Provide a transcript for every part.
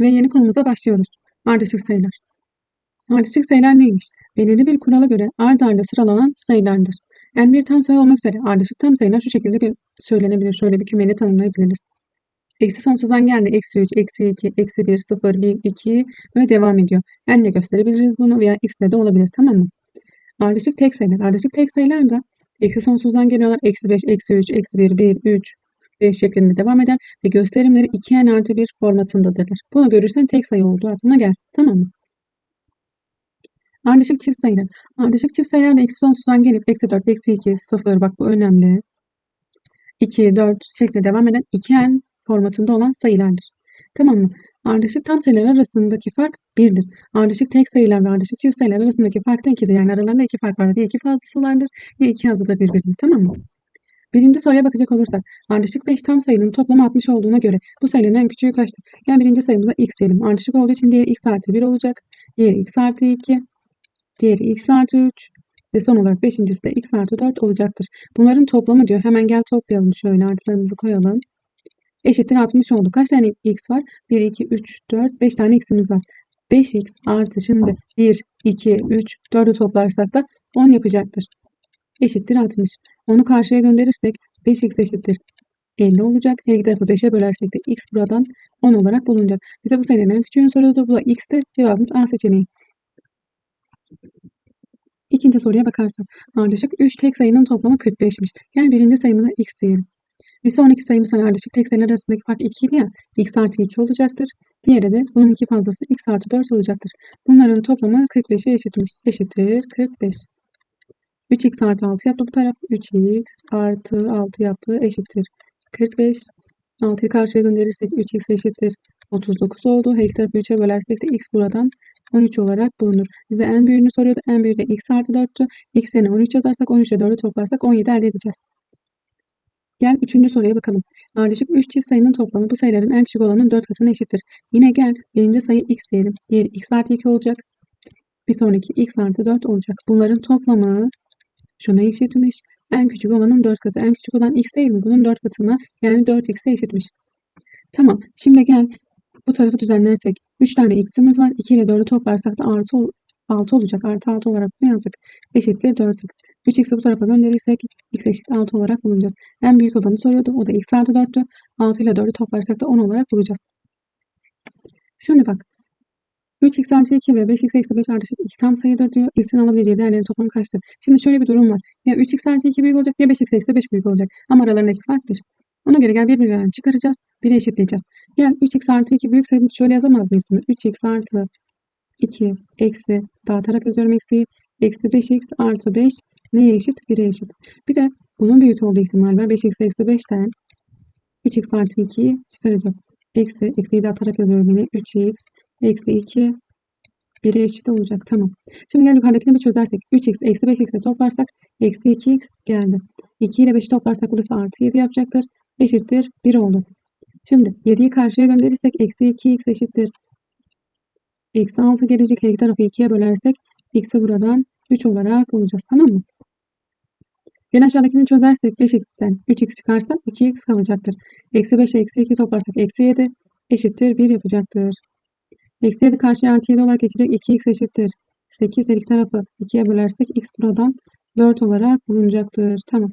Ve yeni konumuza başlıyoruz. Ardışık sayılar. Ardışık sayılar neymiş? Belirli bir kurala göre ard arda sıralanan sayılardır. En bir tam sayı olmak üzere ardışık tam sayılar şu şekilde söylenebilir. Şöyle bir kümeyle tanımlayabiliriz. Eksi sonsuzdan geldi. Eksi 3, eksi 2, eksi 1, 0, 1, 2 ve devam ediyor. En ile gösterebiliriz bunu veya x ile de olabilir. Tamam mı? Ardışık tek sayılar. Ardışık tek sayılar da eksi sonsuzdan geliyorlar. Eksi 5, eksi 3, eksi 1, 1, 3, 5 şeklinde devam eder ve gösterimleri 2n artı 1 formatındadırlar. Bunu görürsen tek sayı olduğu aklına gelsin. Tamam mı? Ardışık çift sayılar. Ardışık çift sayılar da eksi sonsuzdan gelip eksi 4, eksi 2, 0 bak bu önemli. 2, 4 şeklinde devam eden 2n formatında olan sayılardır. Tamam mı? Ardışık tam sayılar arasındaki fark 1'dir. Ardışık tek sayılar ve ardışık çift sayılar arasındaki fark da 2'dir. Yani aralarında 2 fark vardır. Ya 2 fazlasılardır ya 2 azıdır birbirini. Tamam mı? Birinci soruya bakacak olursak, ardışık 5 tam sayının toplamı 60 olduğuna göre bu sayının en küçüğü kaçtır? Yani birinci sayımıza x diyelim. Ardışık olduğu için diğeri x artı 1 olacak. Diğeri x artı 2. Diğeri x artı 3. Ve son olarak beşincisi de x artı 4 olacaktır. Bunların toplamı diyor. Hemen gel toplayalım. Şöyle artılarımızı koyalım. Eşittir 60 oldu. Kaç tane x var? 1, 2, 3, 4, 5 tane x'imiz var. 5x artı şimdi 1, 2, 3, 4'ü toplarsak da 10 yapacaktır. Eşittir 60. Onu karşıya gönderirsek 5x eşittir 50 olacak. Her iki tarafı 5'e bölersek de x buradan 10 olarak bulunacak. Bize bu sayının en küçüğünü soruyordu. Bu da x de cevabımız A seçeneği. İkinci soruya bakarsak. Ardışık 3 tek sayının toplamı 45'miş. Gel birinci sayımıza x diyelim. Bir sonraki sayımız hani ardışık tek sayılar arasındaki fark 2 idi ya. x artı 2 olacaktır. Diğeri de bunun iki fazlası x artı 4 olacaktır. Bunların toplamı 45'e eşitmiş. Eşittir 45. 3x artı 6 yaptı bu taraf. 3x artı 6 yaptı eşittir. 45. 6'yı karşıya gönderirsek 3x eşittir. 39 oldu. Her iki tarafı 3'e bölersek de x buradan 13 olarak bulunur. Bize en büyüğünü soruyordu. En büyüğü de x artı 4'tü. x yerine 13 yazarsak 13'e 4'ü toplarsak 17 elde edeceğiz. Gel üçüncü soruya bakalım. Ardışık 3 çift sayının toplamı bu sayıların en küçük olanın 4 katına eşittir. Yine gel birinci sayı x diyelim. Diğeri x artı 2 olacak. Bir sonraki x artı 4 olacak. Bunların toplamı şuna eşitmiş. En küçük olanın 4 katı. En küçük olan x değil mi? Bunun 4 katına yani 4x'e eşitmiş. Tamam. Şimdi gel bu tarafı düzenlersek 3 tane x'imiz var. 2 ile 4'ü toplarsak da artı 6 olacak. Artı 6 olarak ne yazdık? Eşittir 4x. 3x'i bu tarafa gönderirsek x eşit 6 olarak bulacağız. En büyük olanı soruyordu. O da x artı 4'tü. 6 ile 4'ü toplarsak da 10 olarak bulacağız. Şimdi bak. 3x artı 2 ve 5x eksi 5 ardışık 2 tam sayıdır diyor. x'in alabileceği değerlerin toplamı kaçtır? Şimdi şöyle bir durum var. Ya 3x artı 2 büyük olacak ya 5x eksi 5 büyük olacak. Ama aralarındaki fark 1. Ona göre gel birbirlerinden çıkaracağız. 1'e eşitleyeceğiz. Gel 3x artı 2 büyük sayı şöyle yazamaz mıyız bunu? 3x artı 2 eksi dağıtarak yazıyorum eksiği. Eksi 5x artı 5 neye eşit? 1'e eşit. Bir de bunun büyük olduğu ihtimal var. 5x eksi 5'ten 3x artı 2'yi çıkaracağız. Eksi, eksiği dağıtarak yazıyorum yine. 3x eksi 2 1'e eşit olacak. Tamam. Şimdi gel yukarıdakini bir çözersek. 3x eksi 5x'e toplarsak eksi 2x geldi. 2 ile 5'i toplarsak burası artı 7 yapacaktır. Eşittir 1 oldu. Şimdi 7'yi karşıya gönderirsek eksi 2x eşittir. Eksi 6 gelecek. Her iki tarafı 2'ye bölersek x'i buradan 3 olarak bulacağız. Tamam mı? Gel aşağıdakini çözersek 5x'ten 3x çıkarsak 2x kalacaktır. Eksi 5'e eksi 2 toplarsak eksi 7 eşittir 1 yapacaktır. Eksi 7 karşıya artı 7 olarak geçecek. 2x eşittir. 8 her iki tarafı 2'ye bölersek x buradan 4 olarak bulunacaktır. Tamam.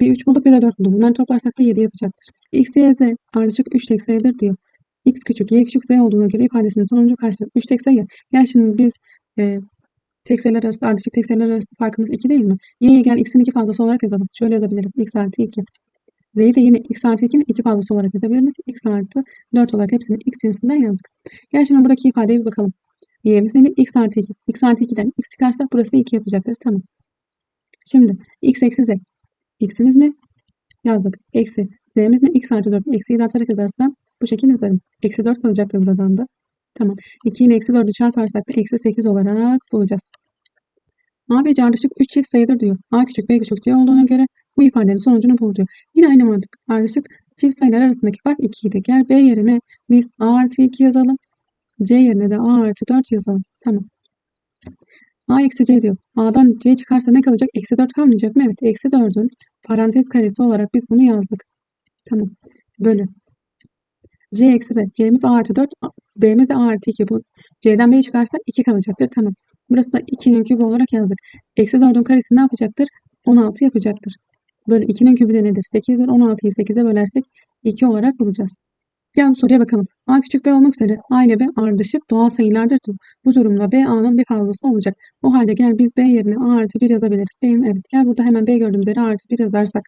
Bir 3 bulduk bir de 4 bulduk. Bunları toplarsak da 7 yapacaktır. x, y, z ardışık 3 tek sayıdır diyor. x küçük, y küçük, z olduğuna göre ifadesinin sonucu kaçtır? 3 tek sayı. Yani şimdi biz e, tek sayılar arası, ardışık tek sayılar arası farkımız 2 değil mi? y'ye gel x'in 2 fazlası olarak yazalım. Şöyle yazabiliriz. x artı 2. Z'yi de yine x artı 2'nin 2 fazlası olarak yazabiliriz. x artı 4 olarak hepsini x cinsinden yazdık. Gel şimdi buradaki ifadeye bir bakalım. y'miz neydi? x artı 2. x artı 2'den x çıkarsak burası 2 yapacaktır. Tamam. Şimdi x eksi z. x'imiz ne? Yazdık. Eksi z'miz ne? x artı 4. Eksiyi dağıtarak yazarsam bu şekilde yazarım. Eksi 4 kalacaktır buradan da. Tamam. 2 ile eksi 4'ü çarparsak da eksi 8 olarak bulacağız. A ve C ardışık 3 çift sayıdır diyor. A küçük B küçük C olduğuna göre bu ifadenin sonucunu bul diyor. Yine aynı mantık. Ardışık çift sayılar arasındaki fark 2 idi. Gel B yerine biz A artı 2 yazalım. C yerine de A artı 4 yazalım. Tamam. A eksi C diyor. A'dan C çıkarsa ne kalacak? Eksi 4 kalmayacak mı? Evet. Eksi 4'ün parantez karesi olarak biz bunu yazdık. Tamam. Bölü. C eksi B. C'miz A artı 4. B'miz de A artı 2. Bu C'den B'yi çıkarsak 2 kalacaktır. Tamam. Burası da 2'nin kübü olarak yazdık. Eksi 4'ün karesi ne yapacaktır? 16 yapacaktır. Böyle 2'nin kübü de nedir? 8'dir. 16'yı 8'e bölersek 2 olarak bulacağız. Gel soruya bakalım. A küçük b olmak üzere A ile B ardışık doğal sayılardır. Bu durumda B A'nın bir fazlası olacak. O halde gel biz B yerine A artı 1 yazabiliriz. Değil mi? Evet. Gel burada hemen B gördüğümüz yere A artı 1 yazarsak.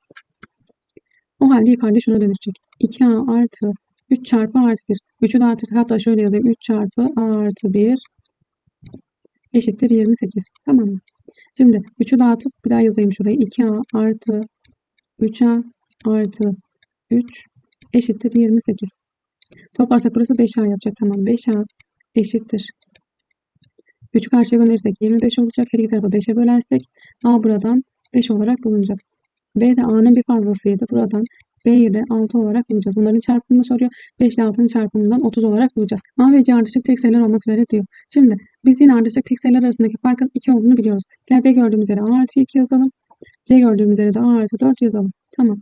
O halde ifade şuna dönüşecek. 2A artı 3 çarpı artı 1. 3'ü de artı hatta şöyle yazayım. 3 çarpı A artı 1 eşittir 28. Tamam mı? Şimdi 3'ü dağıtıp bir daha yazayım şurayı. 2A artı 3A artı 3 eşittir 28. Toplarsak burası 5A yapacak. Tamam 5A eşittir. 3'ü karşıya gönderirsek 25 olacak. Her iki tarafı 5'e bölersek A buradan 5 olarak bulunacak. B de A'nın bir fazlasıydı. Buradan B'yi de 6 olarak bulacağız. Bunların çarpımını soruyor. 5 ile 6'nın çarpımından 30 olarak bulacağız. A ve C ardışık tek sayılar olmak üzere diyor. Şimdi biz yine ardışık tek sayılar arasındaki farkın 2 olduğunu biliyoruz. Gel B gördüğümüz yere A artı 2 yazalım. C gördüğümüz yere de A artı 4 yazalım. Tamam.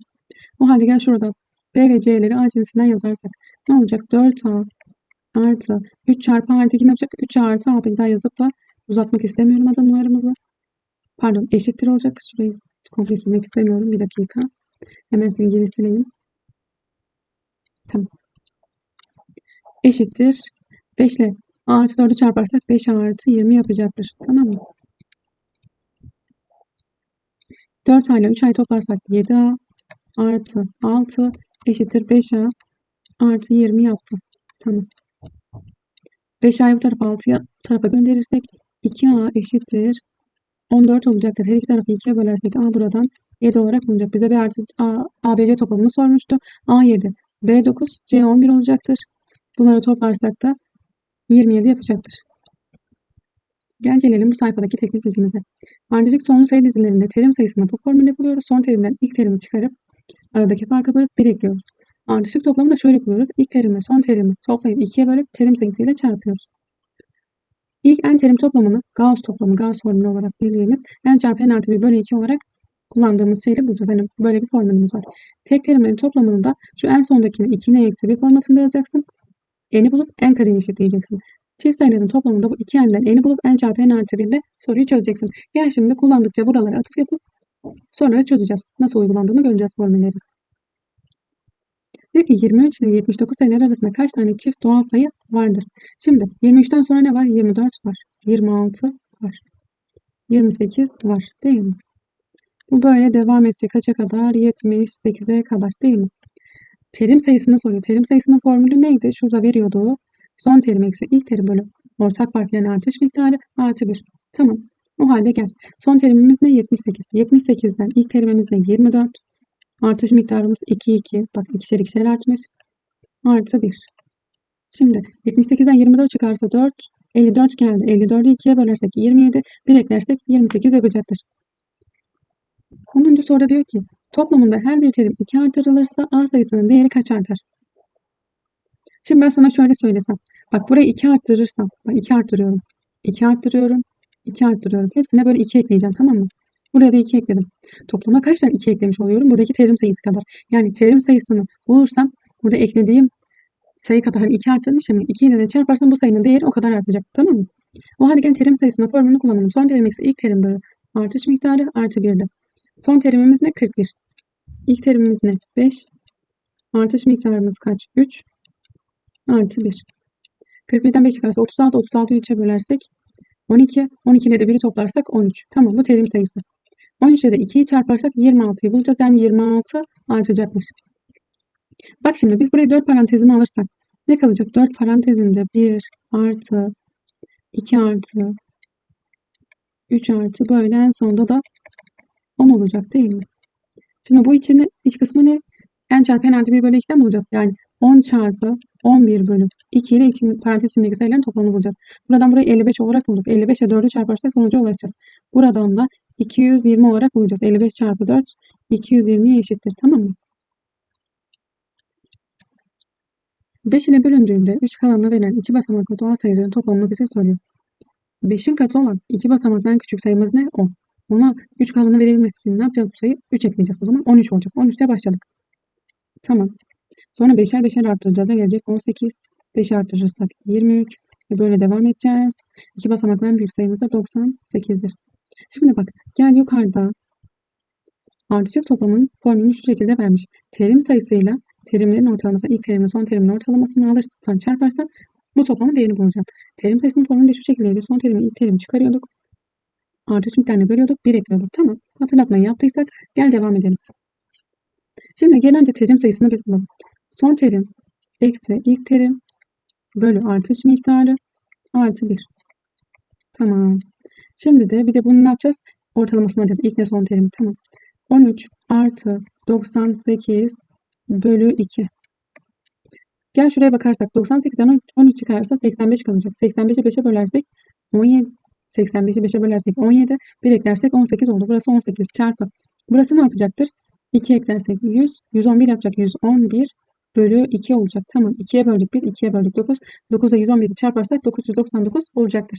O halde gel şurada B ve C'leri A cinsinden yazarsak ne olacak? 4A artı 3 çarpı artı 2 ne yapacak? 3A artı 6 bir daha yazıp da uzatmak istemiyorum adımlarımızı. Pardon eşittir olacak. Şurayı komple silmek istemiyorum. Bir dakika. Hemen silgili sileyim. Tamam. Eşittir. 5 ile A artı 4'ü çarparsak 5 A artı 20 yapacaktır. Tamam mı? 4 A ile 3 A'yı toplarsak 7A artı 6 eşittir 5A artı 20 yaptı. Tamam. 5A'yı bu tarafa 6'ya tarafa gönderirsek 2A eşittir 14 olacaktır. Her iki tarafı 2'ye bölersek A buradan 7 olarak bulunacak. Bize B artı A, ABC toplamını sormuştu. A 7, B 9, C 11 olacaktır. Bunları toplarsak da 27 yapacaktır. Gel gelelim bu sayfadaki teknik bilgimize. Ardışık sonlu sayı dizilerinde terim sayısını bu formülle buluyoruz. Son terimden ilk terimi çıkarıp aradaki farkı bölüp 1 ekliyoruz. Ardışık toplamı da şöyle buluyoruz. İlk terimle son terimi toplayıp 2'ye bölüp terim sayısıyla çarpıyoruz. İlk en terim toplamını Gauss toplamı, Gauss formülü olarak bildiğimiz n çarpı n artı 1 bölü 2 olarak kullandığımız şeyle bulacağız. Hani böyle bir formülümüz var. Tek terimlerin toplamını da şu en sondakini 2n eksi 1 formatında yazacaksın. n'i bulup n kareyi eşitleyeceksin. Çift sayıların toplamında bu 2n'den n'i bulup n çarpı n artı 1 ile soruyu çözeceksin. Gel şimdi kullandıkça buralara atıf yapıp sonra çözeceğiz. Nasıl uygulandığını göreceğiz formülleri. Diyor ki 23 ile 79 sayılar arasında kaç tane çift doğal sayı vardır? Şimdi 23'ten sonra ne var? 24 var. 26 var. 28 var. Değil mi? Bu böyle devam edecek. Kaça kadar? 78'e kadar. Değil mi? Terim sayısını soruyor. Terim sayısının formülü neydi? Şurada veriyordu. Son terim eksi ilk terim bölü ortak fark yani artış miktarı artı 1. Tamam. O halde gel. Son terimimiz ne? 78. 78'den ilk terimimiz ne? 24. Artış miktarımız 2, 2. Bak ikişer ikişer artmış. Artı 1. Şimdi 78'den 24 çıkarsa 4. 54 geldi. 54'ü 2'ye bölersek 27. 1 eklersek 28 yapacaktır. 10. soruda diyor ki toplamında her bir terim 2 artırılırsa A sayısının değeri kaç artar? Şimdi ben sana şöyle söylesem. Bak burayı 2 arttırırsam. Bak 2 arttırıyorum. 2 arttırıyorum. 2 arttırıyorum. Hepsine böyle 2 ekleyeceğim tamam mı? Buraya da 2 ekledim. Toplamda kaç tane 2 eklemiş oluyorum? Buradaki terim sayısı kadar. Yani terim sayısını bulursam burada eklediğim sayı kadar hani 2 arttırmışım. 2 ile de çarparsam bu sayının değeri o kadar artacak. Tamam mı? O halde gelin terim sayısının formülünü kullanalım. Son terim eksi ilk terim bölü artış miktarı artı 1'de. Son terimimiz ne? 41. İlk terimimiz ne? 5. Artış miktarımız kaç? 3. Artı 1. 41'den 5 çıkarsa 36. 36'yı 3'e bölersek 12. 12 ile de 1'i toplarsak 13. Tamam bu terim sayısı. 13 ile de 2'yi çarparsak 26'yı bulacağız. Yani 26 artacakmış. Bak şimdi biz buraya 4 parantezini alırsak ne kalacak? 4 parantezinde 1 artı 2 artı 3 artı böyle en sonunda da 10 olacak değil mi? Şimdi bu içinde iç kısmı ne? n çarpı n artı 1 bölü 2'den bulacağız. Yani 10 çarpı 11 bölü 2 ile için, parantez içindeki sayıların toplamını bulacağız. Buradan burayı 55 olarak bulduk. 55 ile 4'ü çarparsak sonuca ulaşacağız. Buradan da 220 olarak bulacağız. 55 çarpı 4 220'ye eşittir. Tamam mı? 5 ile bölündüğünde 3 kalanına verilen 2 basamaklı doğal sayıların toplamını bize soruyor. 5'in katı olan 2 basamaklı en küçük sayımız ne? 10. Ona 3 kalanı verebilmesi için ne yapacağız bu sayı? 3 ekleyeceğiz o zaman. 13 olacak. 13'te başladık. Tamam. Sonra beşer beşer arttıracağız. Ne gelecek? 18. 5 arttırırsak 23. Ve böyle devam edeceğiz. İki basamaklı en büyük sayımız da 98'dir. Şimdi bak gel yukarıda ardışık toplamın formülünü şu şekilde vermiş. Terim sayısıyla terimlerin ortalamasını, ilk terimle son terimin ortalamasını alırsan çarparsan bu toplamın değerini bulacaksın. Terim sayısının formülü de şu şekildeydi. Son terimi ilk terimi çıkarıyorduk. Ardışık miktarını bölüyorduk. 1 ekliyorduk. Tamam. Hatırlatmayı yaptıysak gel devam edelim. Şimdi gel önce terim sayısını biz bulalım. Son terim eksi ilk terim bölü artış miktarı artı 1. Tamam. Şimdi de bir de bunu ne yapacağız? Ortalamasını alacağız. İlk ne son terimi. Tamam. 13 artı 98 bölü 2. Gel şuraya bakarsak 98'den 13 çıkarsa 85 kalacak. 85'i 5'e bölersek 17. 85'i 5'e bölersek 17. 1 eklersek 18 oldu. Burası 18 çarpı. Burası ne yapacaktır? 2 eklersek 100. 111 yapacak. 111 bölü 2 olacak. Tamam. 2'ye böldük 1. 2'ye böldük 9. 9'a 111'i çarparsak 999 olacaktır.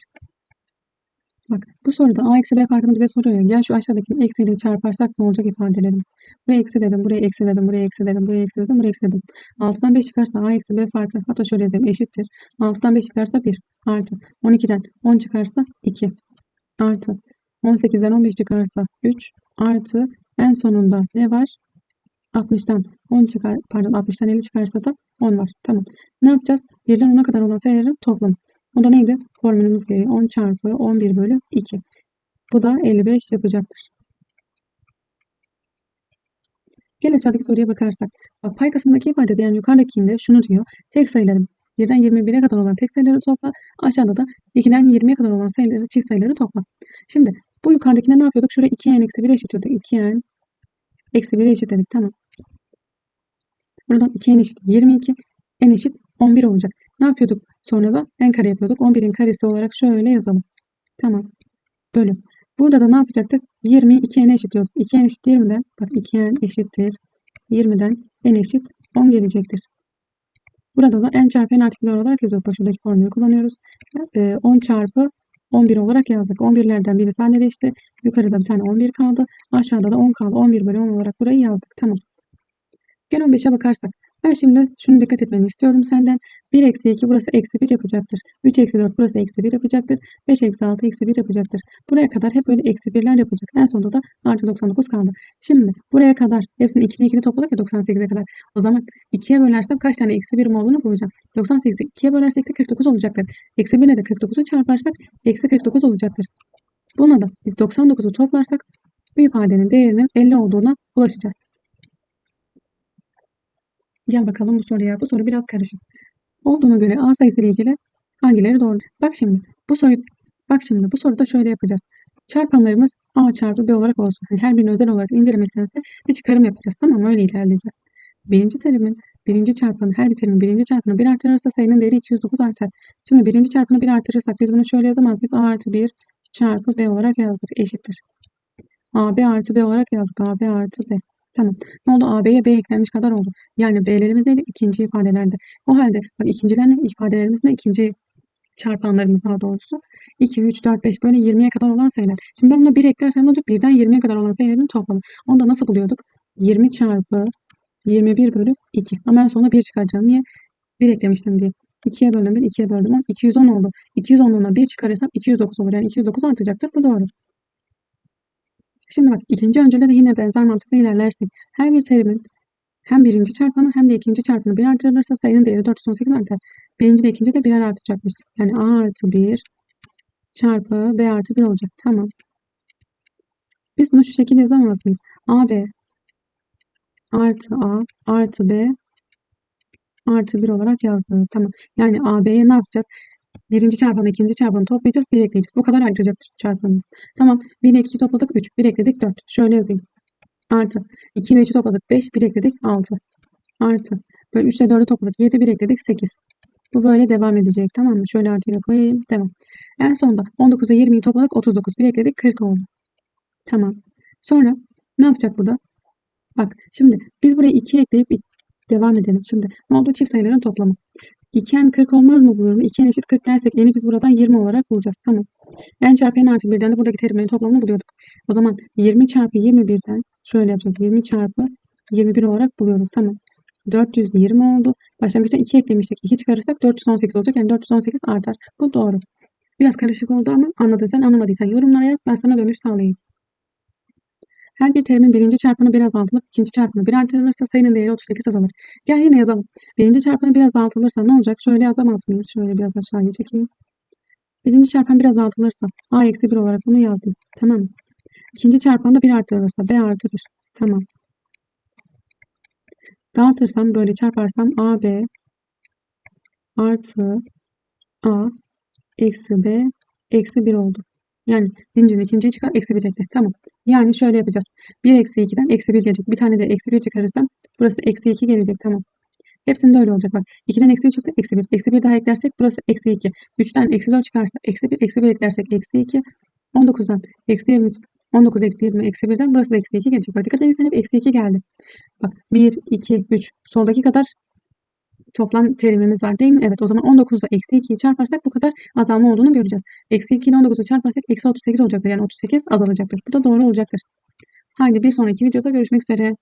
Bak bu soruda a eksi b farkını bize soruyor. ya. Gel şu aşağıdaki eksiyle çarparsak ne olacak ifadelerimiz. Buraya eksi dedim, buraya eksi dedim, buraya eksi dedim, buraya eksi dedim, buraya eksi dedim. 6'dan 5 çıkarsa a eksi b farkı hatta şöyle yazayım eşittir. 6'dan 5 çıkarsa 1 artı 12'den 10 çıkarsa 2 artı 18'den 15 çıkarsa 3 artı en sonunda ne var? 60'tan 10 çıkar pardon 60'tan 50 çıkarsa da 10 var. Tamam. Ne yapacağız? Birden 10'a kadar olan sayıların toplamı. O da neydi? Formülümüz gereği 10 çarpı 11 bölü 2. Bu da 55 yapacaktır. Gel aşağıdaki soruya bakarsak. Bak pay kısmındaki ifadede yani yukarıdakinde şunu diyor. Tek sayıları 1'den 21'e kadar olan tek sayıları topla. Aşağıda da 2'den 20'ye kadar olan sayıları, çift sayıları topla. Şimdi bu yukarıdakinde ne yapıyorduk? Şuraya 2n eksi 1'e eşitliyorduk. 2n eksi 1'e eşitledik. Tamam. Buradan 2n eşit 22. n eşit 11 olacak. Ne yapıyorduk? Sonra da n kare yapıyorduk. 11'in karesi olarak şöyle yazalım. Tamam. Bölü. Burada da ne yapacaktık? 20'yi 2n'e eşitliyorduk. 2n eşit 20'den. Bak 2n eşittir. 20'den n eşit 10 gelecektir. Burada da n çarpı n artı 1 olarak yazıyoruz. Bak şuradaki formülü kullanıyoruz. Ee, 10 çarpı 11 olarak yazdık. 11'lerden biri sadeleşti. Yukarıda bir tane 11 kaldı. Aşağıda da 10 kaldı. 11 bölü 10 olarak burayı yazdık. Tamam. Gel 15'e bakarsak. Ben şimdi şunu dikkat etmeni istiyorum senden. 1 eksi 2 burası eksi 1 yapacaktır. 3 eksi 4 burası eksi 1 yapacaktır. 5 eksi 6 eksi 1 yapacaktır. Buraya kadar hep böyle eksi 1'ler yapacak. En sonunda da artı 99 kaldı. Şimdi buraya kadar hepsini 2'ni 2'ni topladık ya 98'e kadar. O zaman 2'ye bölersem kaç tane eksi 1'im olduğunu bulacağım. 98'i 2'ye bölersek de 49 olacaktır. Eksi 1'le de 49'u çarparsak eksi 49 olacaktır. Buna da biz 99'u toplarsak bu ifadenin değerinin 50 olduğuna ulaşacağız. Gel bakalım bu soruya. Bu soru biraz karışık. Olduğuna göre A sayısı ile ilgili hangileri doğru? Bak şimdi bu soru bak şimdi bu soruda şöyle yapacağız. Çarpanlarımız A çarpı B olarak olsun. Yani her birini özel olarak incelemektense bir çıkarım yapacağız. Tamam mı? Öyle ilerleyeceğiz. Birinci terimin birinci çarpanı her bir terimin birinci çarpanı 1 artırırsa sayının değeri 209 artar. Şimdi birinci çarpanı 1 artırırsak biz bunu şöyle yazamaz. Biz A artı 1 çarpı B olarak yazdık. Eşittir. AB artı B olarak yazdık. AB artı B. Tamam. Ne oldu? AB'ye B eklenmiş kadar oldu. Yani B'lerimiz neydi? İkinci ifadelerde. O halde bak ikincilerle ifadelerimiz ne? İkinci çarpanlarımız daha doğrusu. 2, 3, 4, 5 böyle 20'ye kadar olan sayılar. Şimdi ben buna 1 eklersem ne olacak? 1'den 20'ye kadar olan sayıların toplamı. Onu da nasıl buluyorduk? 20 çarpı 21 bölü 2. Ama en sonunda 1 çıkaracağım. Niye? 1 eklemiştim diye. 2'ye böldüm 1, 2'ye böldüm 10. 210 oldu. 210'dan 1 çıkarırsam 209 olur. Yani 209 artacaktır. Bu doğru. Şimdi bak ikinci öncülde de yine benzer mantıkla ilerlersek her bir terimin hem birinci çarpanı hem de ikinci çarpanı bir artırılırsa sayının değeri 418 artar. Birinci de ikinci de birer artacakmış. Yani A artı 1 çarpı B artı 1 olacak. Tamam. Biz bunu şu şekilde yazamaz mıyız? AB artı A artı B artı 1 olarak yazdık. Tamam. Yani AB'ye ne yapacağız? Birinci çarpanı ikinci çarpanı toplayacağız. 1 ekleyeceğiz. Bu kadar artacak çarpanımız. Tamam. 1 ile 2 topladık 3. 1 ekledik 4. Şöyle yazayım. Artı. 2 ile 3 topladık 5. 1 ekledik 6. Artı. Böyle 3 ile 4'ü topladık 7. 1 ekledik 8. Bu böyle devam edecek. Tamam mı? Şöyle artıyla koyayım. Devam. En sonunda 19'a 20'yi topladık 39. 1 ekledik 40 oldu. Tamam. Sonra ne yapacak bu da? Bak şimdi biz buraya 2 ekleyip devam edelim. Şimdi ne oldu? Çift sayıların toplamı. 2n 40 olmaz mı bu durumda? 2n eşit 40 dersek n'i biz buradan 20 olarak bulacağız. Tamam. n çarpı n artı 1'den de buradaki terimlerin toplamını buluyorduk. O zaman 20 çarpı 21'den şöyle yapacağız. 20 çarpı 21 olarak buluyorduk. Tamam. 420 oldu. Başlangıçta 2 eklemiştik. 2 çıkarırsak 418 olacak. Yani 418 artar. Bu doğru. Biraz karışık oldu ama anladıysan anlamadıysan yorumlara yaz. Ben sana dönüş sağlayayım. Her bir terimin birinci çarpanı bir azaltılıp ikinci çarpanı bir artırılırsa sayının değeri 38 azalır. Gel yine yazalım. Birinci çarpanı bir azaltılırsa ne olacak? Şöyle yazamaz mıyız? Şöyle biraz aşağıya çekeyim. Birinci çarpan bir azaltılırsa a eksi 1 olarak bunu yazdım. Tamam? İkinci çarpan da bir artırılırsa b artı 1. Tamam. Dağıtırsam böyle çarparsam ab artı a eksi b eksi 1 oldu. Yani birincinin ikinciyi çıkar eksi 1 ekle. Tamam. Yani şöyle yapacağız. 1 eksi 2'den eksi 1 gelecek. Bir tane de eksi 1 çıkarırsam burası eksi 2 gelecek. Tamam. Hepsinde öyle olacak bak. 2'den eksi 3 çıktı eksi 1. Eksi 1 daha eklersek burası eksi 2. 3'ten eksi 4 çıkarsa eksi 1. Eksi 1 eklersek eksi 2. 19'dan eksi 20 19 eksi 20 eksi 1'den burası da eksi 2 gelecek. Bak dikkat edin hep eksi 2 geldi. Bak 1, 2, 3. Soldaki kadar toplam terimimiz var değil mi? Evet o zaman 19'da eksi 2'yi çarparsak bu kadar azalma olduğunu göreceğiz. Eksi 2 ile 19'u çarparsak eksi 38 olacaktır. Yani 38 azalacaktır. Bu da doğru olacaktır. Haydi bir sonraki videoda görüşmek üzere.